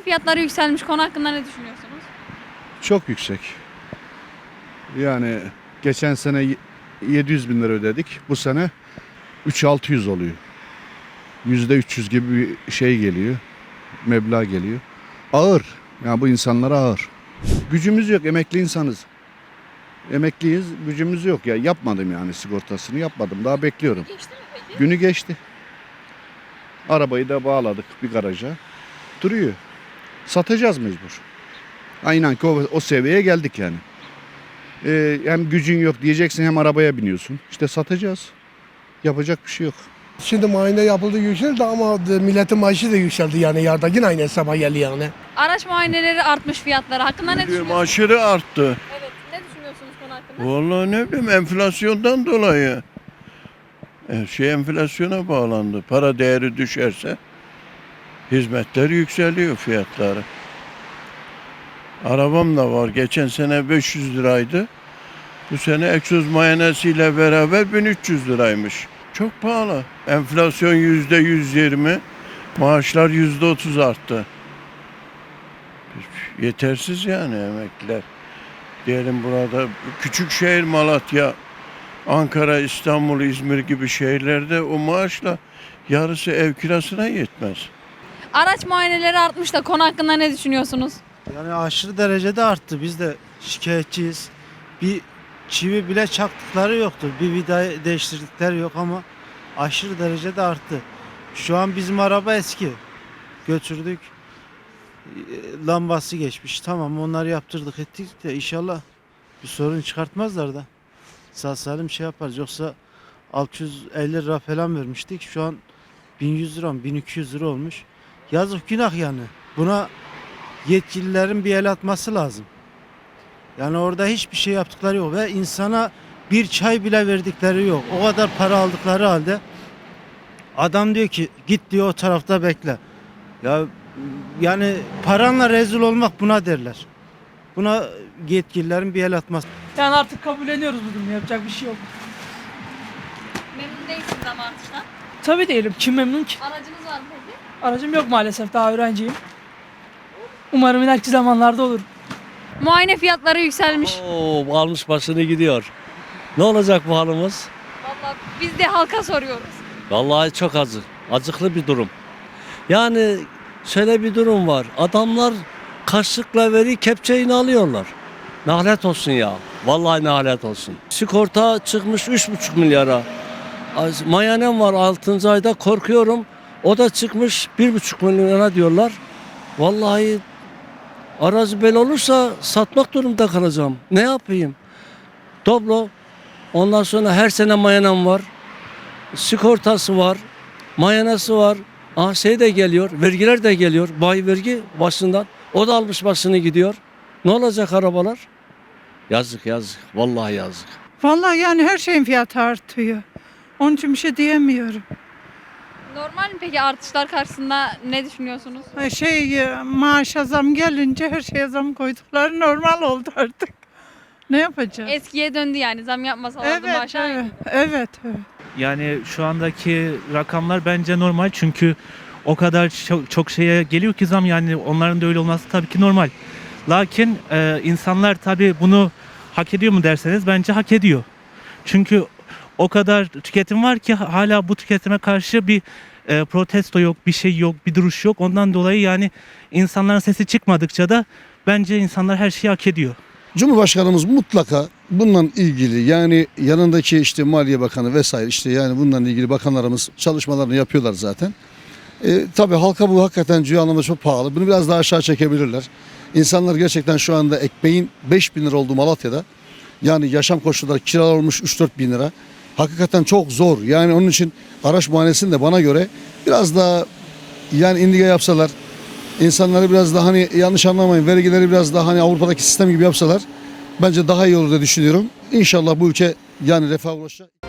fiyatları yükselmiş. Konu hakkında ne düşünüyorsunuz? Çok yüksek. Yani geçen sene y- 700 bin lira ödedik. Bu sene 3600 oluyor. Yüzde 300 gibi bir şey geliyor. Meblağ geliyor. Ağır. Yani bu insanlara ağır. Gücümüz yok. Emekli insanız. Emekliyiz. Gücümüz yok ya. Yapmadım yani sigortasını yapmadım. Daha bekliyorum. Geçti mi peki? Günü geçti. Arabayı da bağladık bir garaja. Duruyor. Satacağız mecbur. Aynen ki o, o seviyeye geldik yani. Ee, hem gücün yok diyeceksin hem arabaya biniyorsun. İşte satacağız. Yapacak bir şey yok. Şimdi muayene yapıldı yükseldi ama de- milletin maaşı da yükseldi yani yarda yine aynı hesaba geldi yani. Araç muayeneleri artmış fiyatları. Hakkında ne düşünüyorsunuz? aşırı arttı. Evet. Ne düşünüyorsunuz konu hakkında? Vallahi ne bileyim enflasyondan dolayı. Her şey enflasyona bağlandı. Para değeri düşerse hizmetler yükseliyor fiyatları. Arabam da var. Geçen sene 500 liraydı. Bu sene egzoz mayanesiyle beraber 1300 liraymış. Çok pahalı. Enflasyon yüzde 120. Maaşlar yüzde 30 arttı. Yetersiz yani emekliler. Diyelim burada küçük şehir Malatya, Ankara, İstanbul, İzmir gibi şehirlerde o maaşla yarısı ev kirasına yetmez. Araç muayeneleri artmış da konu hakkında ne düşünüyorsunuz? Yani aşırı derecede arttı. Biz de şikayetçiyiz. Bir çivi bile çaktıkları yoktur. Bir vida değiştirdikleri yok ama aşırı derecede arttı. Şu an bizim araba eski. Götürdük. Ee, Lambası geçmiş. Tamam onları yaptırdık ettik de inşallah bir sorun çıkartmazlar da. Sağ salim şey yaparız. Yoksa 650 lira falan vermiştik. Şu an 1100 lira mı 1200 lira olmuş. Yazık günah yani. Buna yetkililerin bir el atması lazım. Yani orada hiçbir şey yaptıkları yok ve insana bir çay bile verdikleri yok. O kadar para aldıkları halde adam diyor ki git diyor o tarafta bekle. Ya yani paranla rezil olmak buna derler. Buna yetkililerin bir el atması. Yani artık kabulleniyoruz bu durumu. Yapacak bir şey yok. Memnun değilsiniz ama artıştan. Tabii değilim. Kim memnun ki? Aracınız var mı peki? Aracım yok maalesef. Daha öğrenciyim. Umarım ileriki zamanlarda olur. Muayene fiyatları yükselmiş. Oo, almış başını gidiyor. Ne olacak bu halimiz? Vallahi biz de halka soruyoruz. Vallahi çok acı. Acıklı bir durum. Yani şöyle bir durum var. Adamlar kaşıkla veri kepçeğini alıyorlar. Nalet olsun ya. Vallahi nalet olsun. Sigorta çıkmış 3,5 milyara. Az- Mayanem var 6. ayda korkuyorum. O da çıkmış 1,5 milyona diyorlar. Vallahi arazi bel olursa satmak durumda kalacağım. Ne yapayım? Doblo. Ondan sonra her sene mayanem var. Sigortası var. Mayanası var. Aa, şey de geliyor. Vergiler de geliyor. Bay vergi başından. O da almış başını gidiyor. Ne olacak arabalar? Yazık yazık. Vallahi yazık. Vallahi yani her şeyin fiyatı artıyor. Onun için bir şey diyemiyorum. Normal mi peki artışlar karşısında ne düşünüyorsunuz? Ha, Şey e, maaşa zam gelince her şeye zam koydukları normal oldu artık. Ne yapacağız? Eskiye döndü yani zam yapmasalardı evet, maaş aynı. evet, evet, evet. Yani şu andaki rakamlar bence normal çünkü o kadar çok, çok şeye geliyor ki zam yani onların da öyle olması tabii ki normal. Lakin e, insanlar tabii bunu hak ediyor mu derseniz bence hak ediyor. Çünkü o kadar tüketim var ki hala bu tüketime karşı bir e, protesto yok, bir şey yok, bir duruş yok. Ondan dolayı yani insanların sesi çıkmadıkça da bence insanlar her şeyi hak ediyor. Cumhurbaşkanımız mutlaka bununla ilgili yani yanındaki işte Maliye Bakanı vesaire işte yani bununla ilgili bakanlarımız çalışmalarını yapıyorlar zaten. E, tabii halka bu hakikaten cüya anlamda çok pahalı. Bunu biraz daha aşağı çekebilirler. İnsanlar gerçekten şu anda ekmeğin 5 bin lira olduğu Malatya'da yani yaşam koşulları kiralar olmuş 3-4 bin lira. Hakikaten çok zor. Yani onun için araç muayenesini bana göre biraz daha yani indige yapsalar insanları biraz daha hani yanlış anlamayın vergileri biraz daha hani Avrupa'daki sistem gibi yapsalar bence daha iyi olur diye düşünüyorum. İnşallah bu ülke yani refaha ulaşacak.